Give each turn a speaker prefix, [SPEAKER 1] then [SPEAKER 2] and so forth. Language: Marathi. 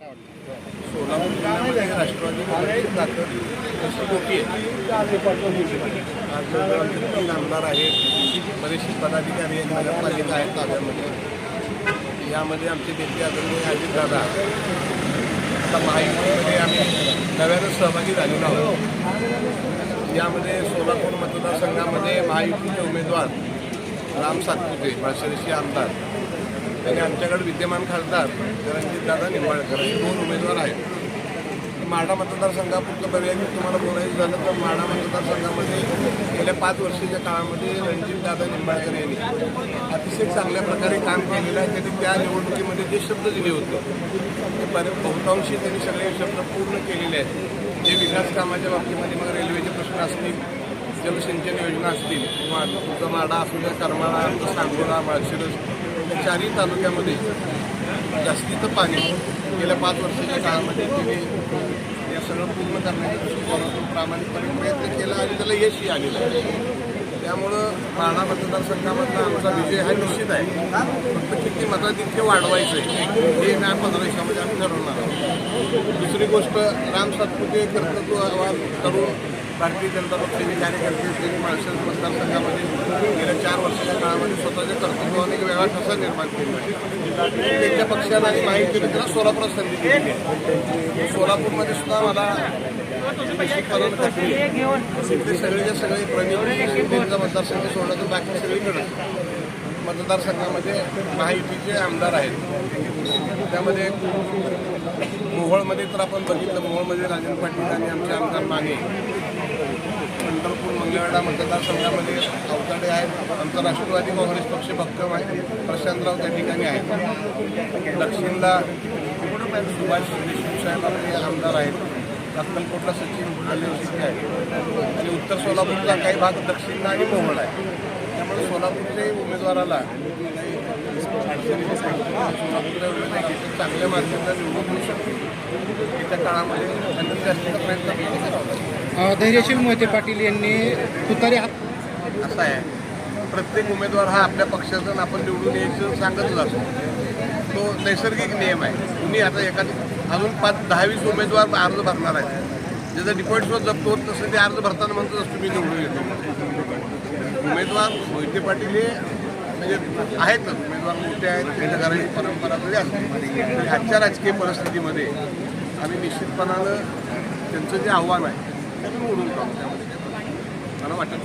[SPEAKER 1] सोलापूर राष्ट्रवादी काँग्रेसची ताकद तशी मोठी आहे आज आमदार आहेत बरेचसे पदाधिकारी आहेत नगरपालिका आहेत ताब्यामध्ये यामध्ये आमचे नेते आदरणीय अजितदादा आता महायुतीमध्ये आम्ही नव्यानं सहभागी झालेलो आहोत यामध्ये सोलापूर मतदारसंघामध्ये महायुतीचे उमेदवार राम सातपुते माळशिरसी आमदार. आणि आमच्याकडे विद्यमान खासदार रणजितदादा निंबाळकर हे दोन उमेदवार आहेत. माढा मतदारसंघापुरतं पर्यायी तुम्हाला बोलायचं झालं तर माढा मतदारसंघामध्ये गेल्या पाच वर्षाच्या काळामध्ये रणजितदादा निंबाळकर यांनी अतिशय चांगल्या प्रकारे काम केलेलं आहे. त्यांनी त्या निवडणुकीमध्ये जे शब्द दिले होते ते बरे बहुतांशी त्यांनी सगळे शब्द पूर्ण केलेले आहेत. जे विकास कामाच्या बाबतीमध्ये मग रेल्वेचे प्रश्न असतील जलसिंचन योजना असतील किंवा तुमचा माडा असू द्या करमाळा सांगोला माळशिरस या चारही तालुक्यामध्ये जास्तीचं पाणी गेल्या पाच वर्षाच्या काळामध्ये तिने या सगळं पूर्ण करण्याचा प्रामाणिकपणे प्रयत्न केला आणि त्याला यशही आलेलं आहे. त्यामुळं माढा मतदारसंघामधला आमचा विजय हा निश्चित आहे. फक्त किती मताधिक्य वाढवायचं आहे हे न्याय पंधरा आम्ही ठरवणार आहोत दुसरी गोष्ट राम सातपुते कर्तृत्ववान करून भारतीय जनता पक्षाचे कार्यकर्ते त्यांनी माळशेज मतदारसंघामध्ये गेल्या चार वर्षाच्या काळामध्ये स्वतःच्या कर्तृत्वाने एक वेगळा ठसा निर्माण केला. त्यांच्या पक्षाला आणि माहितीने त्याला सोलापुरात संधी दिली. सोलापूरमध्ये सुद्धा मला निश्चितपणानं सगळेच्या सगळे प्रवीण शिंदेचा मतदारसंघ सोडला तर बाकी सगळीकडे मतदारसंघामध्ये महायुतीचे आमदार आहेत. त्यामध्ये मोहोळमध्ये तर आपण बघितलं मोहोळमध्ये राजेंद्र पाटील आणि आमचे आमदार माने पंढरपूर मंगळवेढा मतदारसंघामध्ये अवताडे आहेत. आमचा राष्ट्रवादी काँग्रेस पक्ष भक्कम आहे. प्रशांतराव त्या ठिकाणी आहेत. दक्षिणला सुभाष देशमुख साहेब आपले आमदार आहेत. अक्कलकोटला सचिन कल्याणसिंग आहे. आणि उत्तर सोलापूरचा काही भाग दक्षिणला आणि मोहोळ आहे. त्यामुळे सोलापूरच्या उमेदवाराला सोलापूरच्या उमेदवाराला चांगल्या माध्यमातून निवडून येऊ शकते येत्या काळामध्ये त्यांनी जास्तीचा प्रयत्न करावा
[SPEAKER 2] धैर्यशील मोहिते पाटील यांनी तुतारी हात
[SPEAKER 1] असं आहे. प्रत्येक उमेदवार हा आपल्या पक्षाचा आपण निवडून यायचं सांगतच असतो. तो नैसर्गिक नियम आहे. तुम्ही आता एखादी अजून पाच दहा वीस उमेदवार अर्ज भरणार आहेत. ज्याचं डिपॉझिटवर जप्त तसं ते अर्ज भरताना म्हणतोच तुम्ही निवडून येतो. उमेदवार मोहिते पाटील हे म्हणजे आहेतच उमेदवार मोठे आहेत घराची परंपरा जरी असते तरी आजच्या राजकीय परिस्थितीमध्ये आम्ही निश्चितपणानं त्यांचं जे आव्हान आहे ते निवडून काढू त्यामध्ये मला वाटत.